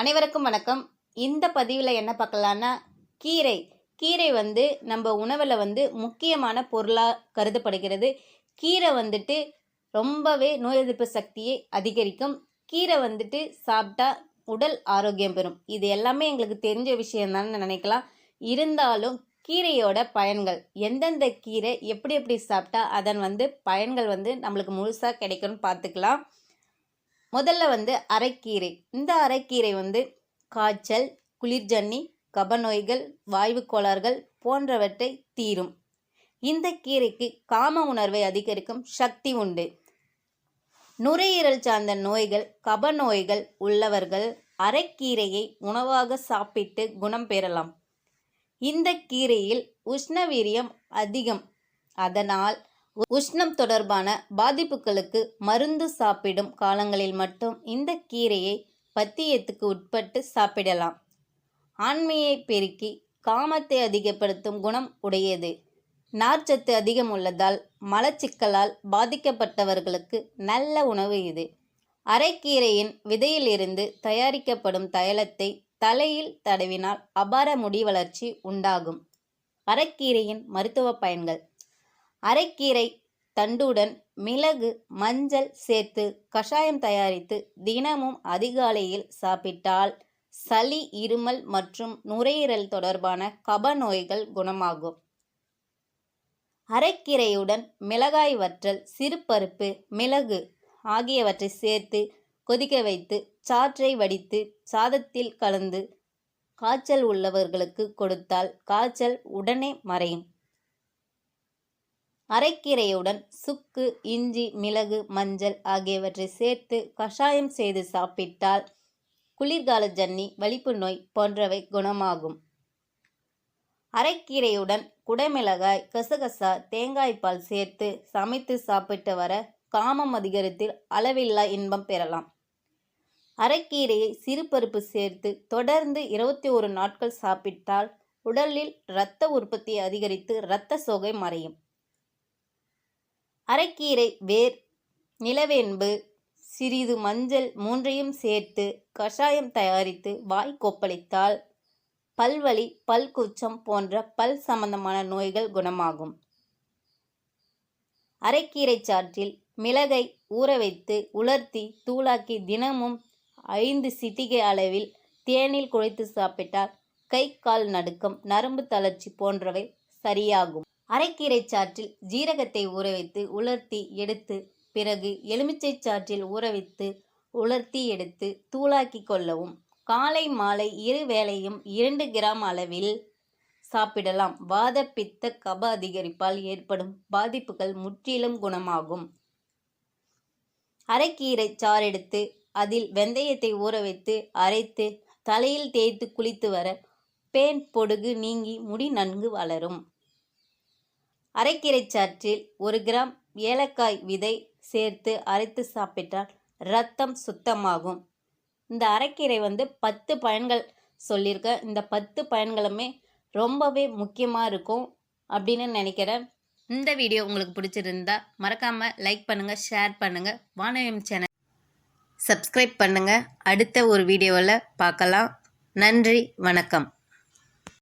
அனைவருக்கும் வணக்கம். இந்த பதிவில் என்ன பார்க்கலான்னா கீரை. கீரை வந்து நம்ம உணவில் வந்து முக்கியமான பொருளாக கருதப்படுகிறது. கீரை வந்துட்டு ரொம்பவே நோய் எதிர்ப்பு சக்தியை அதிகரிக்கும். கீரை வந்துட்டு சாப்பிட்டா உடல் ஆரோக்கியம் பெறும். இது எல்லாமே எங்களுக்கு தெரிஞ்ச விஷயம் நினைக்கலாம். இருந்தாலும் கீரையோட பயன்கள் எந்தெந்த கீரை எப்படி எப்படி சாப்பிட்டா அதன் வந்து பயன்கள் வந்து நம்மளுக்கு முழுசாக கிடைக்கும்னு பார்த்துக்கலாம். முதல்ல வந்து அரைக்கீரை. இந்த அரைக்கீரை வந்து காய்ச்சல் குளிர்ஜன்னி கபநோய்கள் வாய்வு கோளாறுகள் போன்றவற்றை தீரும். இந்த கீரைக்கு காம உணர்வை அதிகரிக்கும் சக்தி உண்டு. நுரையீரல் சார்ந்த நோய்கள் கபநோய்கள் உள்ளவர்கள் அரைக்கீரையை உணவாக சாப்பிட்டு குணம் பெறலாம். இந்த கீரையில் உஷ்ணவீரியம் அதிகம். அதனால் உஷ்ணம் தொடர்பான பாதிப்புகளுக்கு மருந்து சாப்பிடும் காலங்களில் மட்டும் இந்த கீரையை பத்தியத்துக்கு உட்பட்டு சாப்பிடலாம். ஆண்மையை பெருக்கி காமத்தை அதிகப்படுத்தும் குணம் உடையது. நார்ச்சத்து அதிகம் உள்ளதால் மலச்சிக்கலால் பாதிக்கப்பட்டவர்களுக்கு நல்ல உணவு இது. அரைக்கீரையின் விதையிலிருந்து தயாரிக்கப்படும் தைலத்தை தலையில் தடவினால் அபார முடி வளர்ச்சி உண்டாகும். அரைக்கீரையின் மருத்துவ பயன்கள். அரைக்கீரை தண்டுடன் மிளகு மஞ்சள் சேர்த்து கஷாயம் தயாரித்து தினமும் அதிகாலையில் சாப்பிட்டால் சளி இருமல் மற்றும் நுரையீரல் தொடர்பான கப நோய்கள் குணமாகும். அரைக்கீரையுடன் மிளகாய் வற்றல் சிறுபருப்பு மிளகு ஆகியவற்றை சேர்த்து கொதிக்க வைத்து சாற்றை வடித்து சாதத்தில் கலந்து காய்ச்சல் உள்ளவர்களுக்கு கொடுத்தால் காய்ச்சல் உடனே மறையும். அரைக்கீரையுடன் சுக்கு இஞ்சி மிளகு மஞ்சள் ஆகியவற்றை சேர்த்து கஷாயம் செய்து சாப்பிட்டால் குளிர்கால ஜன்னி வலிப்பு நோய் போன்றவை குணமாகும். அரைக்கீரையுடன் குடமிளகாய் கசகசா தேங்காய்பால் சேர்த்து சமைத்து சாப்பிட்டு வர காமம் அதிகரித்தில் அளவில்லா இன்பம் பெறலாம். அரைக்கீரையை சிறுபருப்பு சேர்த்து தொடர்ந்து இருபத்தி ஒரு நாட்கள் சாப்பிட்டால் உடலில் இரத்த உற்பத்தி அதிகரித்து இரத்த சோகை மறையும். அரைக்கீரை வேர் நிலவேன்பு சிறிது மஞ்சள் மூன்றையும் சேர்த்து கஷாயம் தயாரித்து வாய் கொப்பளித்தால் பல்வலி பல்குச்சம் போன்ற பல் சம்பந்தமான நோய்கள் குணமாகும். அரைக்கீரை சாற்றில் மிளகை ஊற வைத்து உலர்த்தி தூளாக்கி தினமும் ஐந்து சிட்டிகை அளவில் தேனில் குழைத்து சாப்பிட்டால் கை கால் நடுக்கம் நரம்பு தளர்ச்சி போன்றவை சரியாகும். அரைக்கீரை சாற்றில் ஜீரகத்தை ஊற வைத்து உலர்த்தி எடுத்து பிறகு எலுமிச்சை சாற்றில் ஊற வைத்து உலர்த்தி எடுத்து தூளாக்கி கொள்ளவும். காலை மாலை இரு வேளையும் இரண்டு கிராம் அளவில் சாப்பிடலாம். வாத பித்த கப அதிகரிப்பால் ஏற்படும் பாதிப்புகள் முற்றிலும் குணமாகும். அரைக்கீரை சாறெடுத்து அதில் வெந்தயத்தை ஊற வைத்து அரைத்து தலையில் தேய்த்து குளித்து வர பேன் பொடுகு நீங்கி முடி நன்கு வளரும். அரைக்கீரை சாற்றில் ஒரு கிராம் ஏலக்காய் விதை சேர்த்து அரைத்து சாப்பிட்டால் ரத்தம் சுத்தமாகும். இந்த அரைக்கீரை வந்து பத்து பயன்கள் சொல்லியிருக்கேன் இந்த பத்து பயன்களுமே ரொம்பவே முக்கியமாக இருக்கும் அப்படின்னு நினைக்கிறேன். இந்த வீடியோ உங்களுக்கு பிடிச்சிருந்தா மறக்காமல் லைக் பண்ணுங்கள் ஷேர் பண்ணுங்கள் வானவியம் சேனல் சப்ஸ்கிரைப் பண்ணுங்கள் அடுத்த ஒரு வீடியோவில் பார்க்கலாம். நன்றி வணக்கம்.